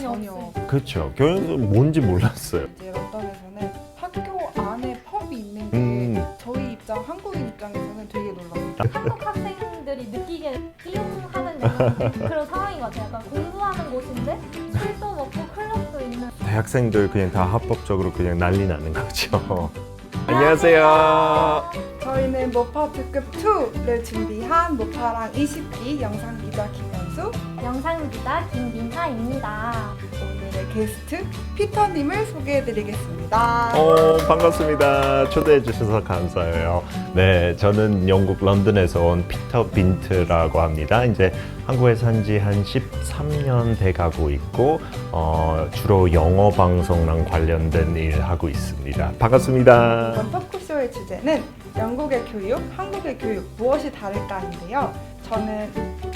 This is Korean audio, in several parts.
전혀 없어요. 그렇죠. 교양도 뭔지 몰랐어요. 이제 런던에서는 학교 안에 펍이 있는 게 음. 저희 입장 한국인 입장에서는 되게 놀랍니다. 한국 학생들이 느끼기에 띠용하는 약간 그런 상황인 것 같아요. 약간 공부하는 곳인데 술도 먹고 클럽도 있는. 대학생들 그냥 다 합법적으로 그냥 난리 나는 거죠. 안녕하세요. 저희는 모파 특급 2를 준비한 모파랑 20기 영상 기자 김현수 영상 기자 김민하입니다. 오늘의 게스트 피터님을 소개해드리겠습니다. 어, 반갑습니다. 초대해 주셔서 감사해요. 네, 저는 영국 런던에서 온 피터 빈트라고 합니다. 이제 한국에 산 지 한 13년 돼 가고 있고 어, 주로 영어 방송랑 관련된 일 하고 있습니다. 반갑습니다. 이번 토크쇼의 주제는 영국의 교육, 한국의 교육 무엇이 다를까인데요. 저는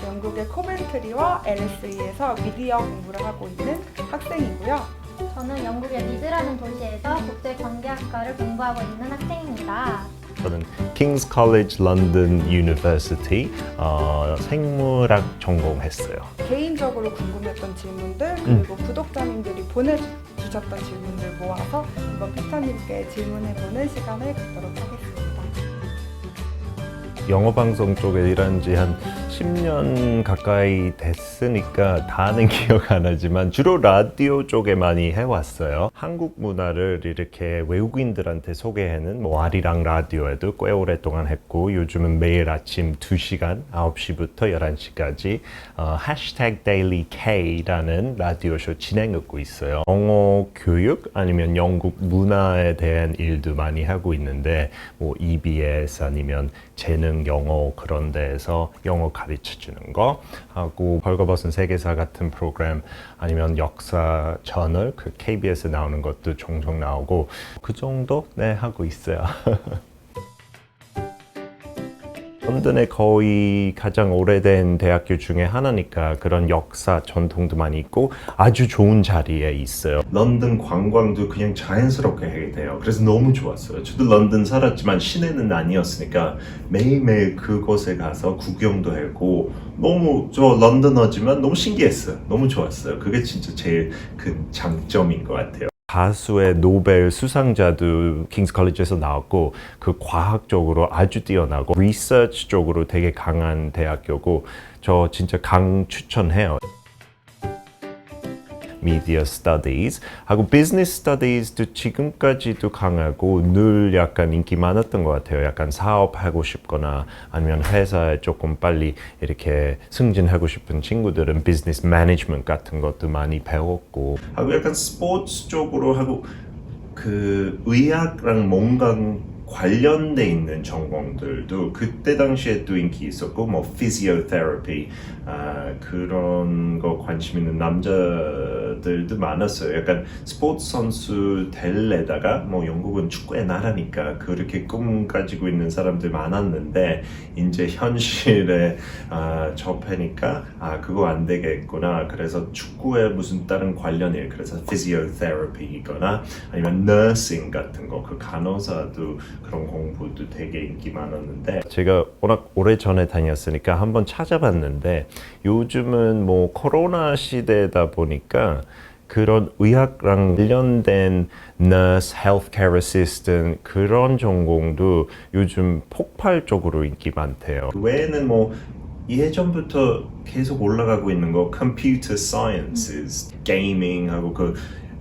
영국의 코벤트리와 LSE에서 미디어 공부를 하고 있는 학생이고요. 저는 영국의 리드라는 도시에서 국제 관계학과를 공부하고 있는 학생입니다. 저는 킹스 컬리지 런던 유니버시티 어, 생물학 전공했어요. 개인적으로 궁금했던 질문들 그리고 구독자님들이 보내주셨던 질문들 모아서 한번 피터님께 질문해보는 시간을 갖도록 하겠습니다. 영어 방송 쪽에 일한 지 한 10년 가까이 됐으니까 다는 기억 안 하지만 주로 라디오 쪽에 많이 해왔어요. 한국 문화를 이렇게 외국인들한테 소개하는 뭐 아리랑 라디오에도 꽤 오랫동안 했고 요즘은 매일 아침 2시간 9시부터 11시까지 어, 해시태그 데일리 K라는 라디오쇼 진행하고 있어요. 영어 교육 아니면 영국 문화에 대한 일도 많이 하고 있는데 뭐 EBS 아니면 재능 영어 그런 데에서 영어 가르쳐 주는 거 하고 벌거벗은 세계사 같은 프로그램 아니면 역사 저널 그 KBS 나오는 것도 종종 나오고 그 정도 네 하고 있어요. 런던에 거의 가장 오래된 대학교 중에 하나니까 그런 역사 전통도 많이 있고 아주 좋은 자리에 있어요. 런던 관광도 그냥 자연스럽게 하게 돼요. 그래서 너무 좋았어요. 저도 런던 살았지만 시내는 아니었으니까 매일매일 그곳에 가서 구경도 하고 너무 저 런던어지만 너무 신기했어요. 너무 좋았어요. 그게 진짜 제일 큰 장점인 것 같아요. 가수의 노벨 수상자도 킹스 컬리지에서 나왔고 그 과학적으로 아주 뛰어나고 리서치 쪽으로 되게 강한 대학교고 저 진짜 강 추천해요. Media Studies 하고 Business Studies도 지금까지도 강하고 늘 약간 인기 많았던 것 같아요. 약간 사업하고 싶거나 아니면 회사에 조금 빨리 이렇게 승진하고 싶은 친구들은 Business Management 같은 것도 많이 배웠고 하고 약간 스포츠 쪽으로 하고 그 의학랑 뭔가 관련돼 있는 전공들도 그때 당시에 또 인기 있었고 뭐 피지오테라피 아, 그런 거 관심 있는 남자 들도 많았어요. 약간 스포츠 선수 될래다가 뭐 영국은 축구의 나라니까 그렇게 꿈 가지고 있는 사람들 많았는데 이제 현실에 아, 접하니까 아 그거 안 되겠구나. 그래서 축구에 무슨 다른 관련이 그래서 피지오테라피거나 아니면 nursing 같은 거 그 간호사도 그런 공부도 되게 인기 많았는데 제가 워낙 오래 전에 다녔으니까 한번 찾아봤는데 요즘은 뭐 코로나 시대다 보니까 그런 의학랑 관련된 nurse, healthcare assistant 그런 전공도 요즘 폭발적으로 인기 많대요. 그 외에는 뭐 예전부터 계속 올라가고 있는 거 computer sciences, 게이밍 하고 그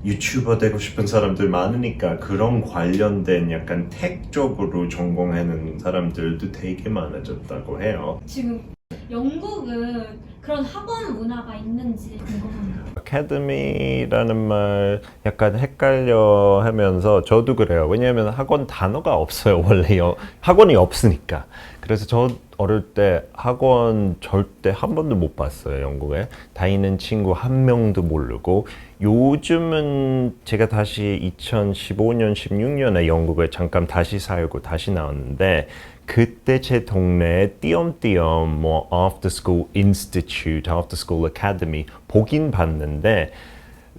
유튜버 되고 싶은 사람들 많으니까 그런 관련된 약간 텍 쪽으로 전공하는 사람들도 되게 많아졌다고 해요. 지금 영국은 그런 학원 문화가 있는지 궁금합니다. 아카데미라는 말 약간 헷갈려 하면서 저도 그래요. 왜냐하면 학원 단어가 없어요. 원래 요 학원이 없으니까. 그래서 저 어릴 때 학원 절대 한 번도 못 봤어요. 영국에 다니는 친구 한 명도 모르고 요즘은 제가 다시 2015년 16년에 영국에 잠깐 다시 살고 다시 나왔는데 그때 제 동네에 띄엄띄엄 뭐 After School Institute, After School Academy 보긴 봤는데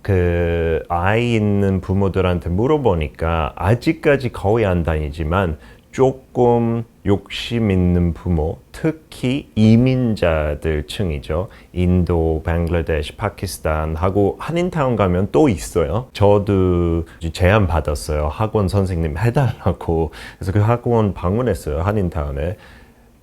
그 아이 있는 부모들한테 물어보니까 아직까지 거의 안 다니지만 조금 욕심 있는 부모, 특히 이민자들 층이죠. 인도, 방글라데시, 파키스탄 하고 한인타운 가면 또 있어요. 저도 제안 받았어요. 학원 선생님 해달라고. 그래서 그 학원 방문했어요. 한인타운에.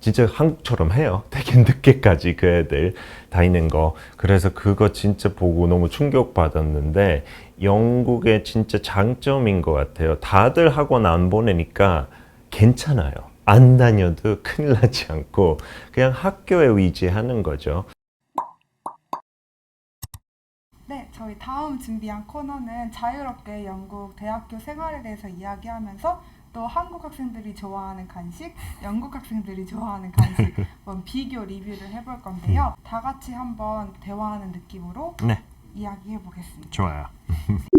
진짜 한국처럼 해요. 되게 늦게까지 그 애들 다니는 거. 그래서 그거 진짜 보고 너무 충격 받았는데 영국의 진짜 장점인 것 같아요. 다들 학원 안 보내니까 괜찮아요. 안 다녀도 큰일 나지 않고 그냥 학교에 의지하는 거죠. 네, 저희 다음 준비한 코너는 자유롭게 영국 대학교 생활에 대해서 이야기하면서 또 한국 학생들이 좋아하는 간식, 영국 학생들이 좋아하는 간식 한번 비교 리뷰를 해볼 건데요. 다 같이 한번 대화하는 느낌으로 네. 이야기해 보겠습니다. 좋아요.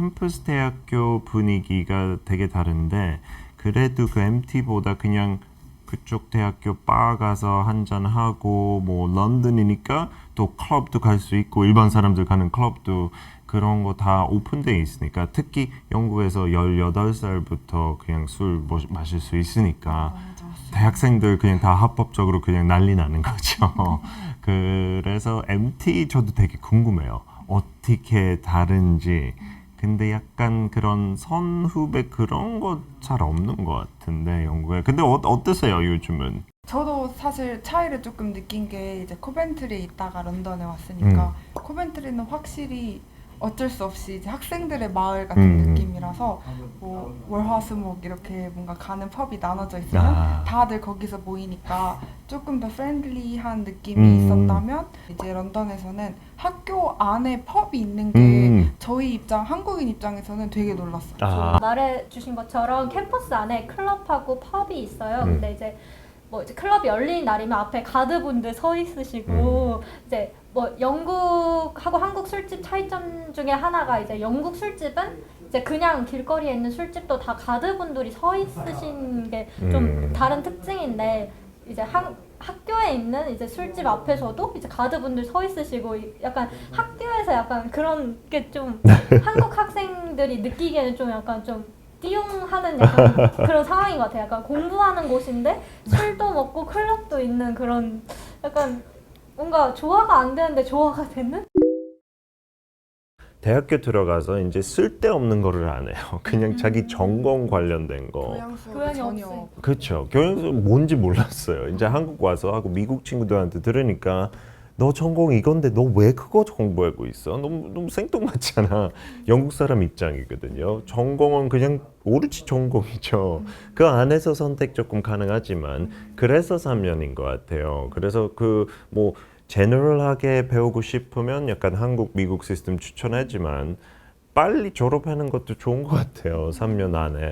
캠퍼스 대학교 분위기가 되게 다른데 그래도 그 MT보다 그냥 그쪽 대학교 바 가서 한잔 하고 뭐 런던이니까 또 클럽도 갈 수 있고 일반 사람들 가는 클럽도 그런 거 다 오픈돼 있으니까 특히 영국에서 18살부터 그냥 술 뭐- 마실 수 있으니까 좋았어요. 대학생들 그냥 다 합법적으로 그냥 난리 나는 거죠. 그래서 MT 저도 되게 궁금해요. 어떻게 다른지. 근데 약간 그런 선후배 그런 거 잘 없는 것 같은데 영국에. 근데 어, 어떠세요 요즘은? 저도 사실 차이를 조금 느낀 게 이제 코벤트리에 있다가 런던에 왔으니까 음. 코벤트리는 확실히 어쩔 수 없이 이제 학생들의 마을 같은 음. 느낌이라서 뭐 월화수목 이렇게 뭔가 가는 펍이 나눠져 있으면 아. 다들 거기서 모이니까 조금 더 프렌들리한 느낌이 음. 있었다면 이제 런던에서는 학교 안에 펍이 있는 게 음. 저희 입장 한국인 입장에서는 되게 놀랐어요. 아. 말해주신 것처럼 캠퍼스 안에 클럽하고 펍이 있어요. 음. 근데 이제 뭐 이제 클럽이 열리는 날이면 앞에 가드분들 서 있으시고 이제 뭐 영국하고 한국 술집 차이점 중에 하나가 이제 영국 술집은 이제 그냥 길거리에 있는 술집도 다 가드분들이 서 있으신 게 좀 음. 다른 특징인데 이제 한 학교에 있는 이제 술집 앞에서도 이제 가드분들 서 있으시고 이- 약간 학교에서 약간 그런 게 좀 한국 학생들이 느끼기에는 좀 약간 좀 띠용하는 약간 그런 상황인 것 같아요. 약간 공부하는 곳인데 술도 먹고 클럽도 있는 그런 약간 뭔가 조화가 안 되는데 조화가 되는? 대학교 들어가서 이제 쓸데없는 거를 안 해요. 그냥 자기 전공 관련된 거. 교양 수업이 교양이 전혀 없어요. 그렇죠. 교양수 뭔지 몰랐어요. 이제 한국 와서 하고 미국 친구들한테 들으니까 너 전공 이건데 너 왜 그거 공부하고 있어? 너무 너무 생뚱맞잖아. 영국 사람 입장이거든요. 전공은 그냥 오로지 전공이죠. 그 안에서 선택 조금 가능하지만 그래서 3년인 것 같아요. 그래서 그뭐 제너럴하게 배우고 싶으면 약간 한국 미국 시스템 추천하지만 빨리 졸업하는 것도 좋은 것 같아요. 3년 안에.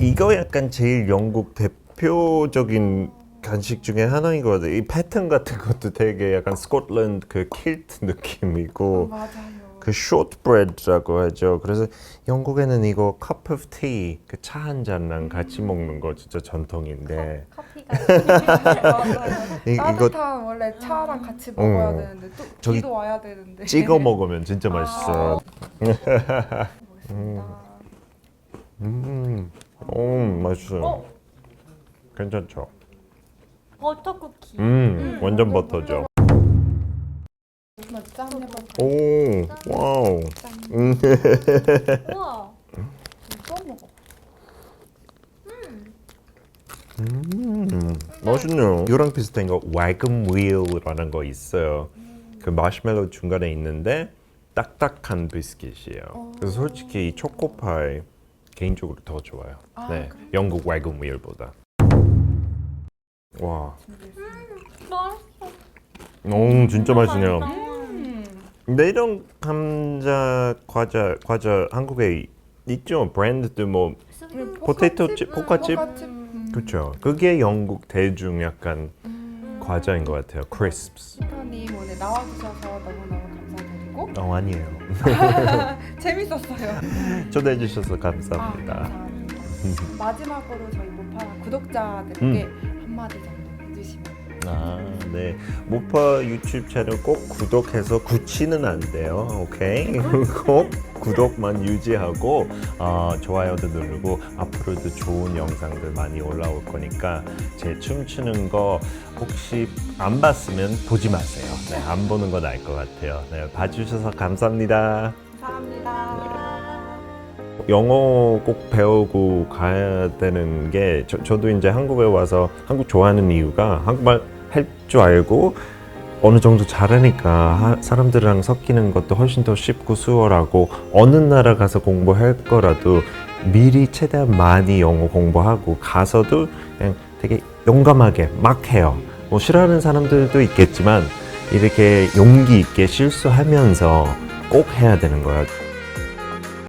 이거 약간 제일 영국 대표적인 간식 중에 하나인 것 같아요. 이 패턴 같은 것도 되게 약간 스코틀랜드 그 킬트 느낌이고 맞아요. 그 숏브레드라고 하죠. 그래서 영국에는 이거 cup of tea 그 차 한 잔랑 같이 먹는 거 진짜 전통인데 커피가 이, 이거 따뜻한 원래 차랑 같이 먹어야 어. 되는데 또 저기 비도 와야 되는데 찍어 먹으면 진짜 맛있어요. 먹겠습니다. 음, 오 맛있어요. 어? 괜찮죠? 버터 쿠키. 음, 완전 버터죠. 한번 짠 해볼까요? 오, 와우. 짠. 음. 우와. 또 먹어. 음, 맛있네요. 이랑 비슷한 거 와금 윌이라는 거 있어요. 그 마시멜로 중간에 있는데 딱딱한 비스킷이에요. 그래서 솔직히 이 초코파이 개인적으로 더 좋아요. 아, 네, 그래요? 영국 와금 윌보다. 와, 맛있어. 오, 진짜 맛있네요. 음. 근데 이런 감자 과자 과자 한국에 있죠. 브랜드도 뭐. 포테이토 칩. 음. 그렇죠. 그게 영국 대중 약간 음. 과자인 것 같아요. 크리스프스. 대표님 오늘 나와주셔서 너무너무 감사드리고 어 아니에요. 재밌었어요. 초대해 주셔서 아, 감사합니다. 감사합니다. 마지막으로 저희 모파 구독자들에게 한마디 정도 해주시면 아, 네. 모파 유튜브 채널 꼭 구독해서 굳히는 안 돼요. 오케이? 꼭 구독만 유지하고 어, 좋아요도 누르고 앞으로도 좋은 영상들 많이 올라올 거니까 제 춤추는 거 혹시 안 봤으면 보지 마세요. 네, 안 보는 거 나을 것 같아요. 네, 봐주셔서 감사합니다. 감사합니다. 영어 꼭 배우고 가야 되는 게 저, 저도 이제 한국에 와서 한국 좋아하는 이유가 한국말 할 줄 알고 어느 정도 잘하니까 하- 사람들이랑 섞이는 것도 훨씬 더 쉽고 수월하고 어느 나라 가서 공부할 거라도 미리 최대한 많이 영어 공부하고 가서도 그냥 되게 용감하게 막 해요. 뭐 싫어하는 사람들도 있겠지만 이렇게 용기 있게 실수하면서 꼭 해야 되는 거예요.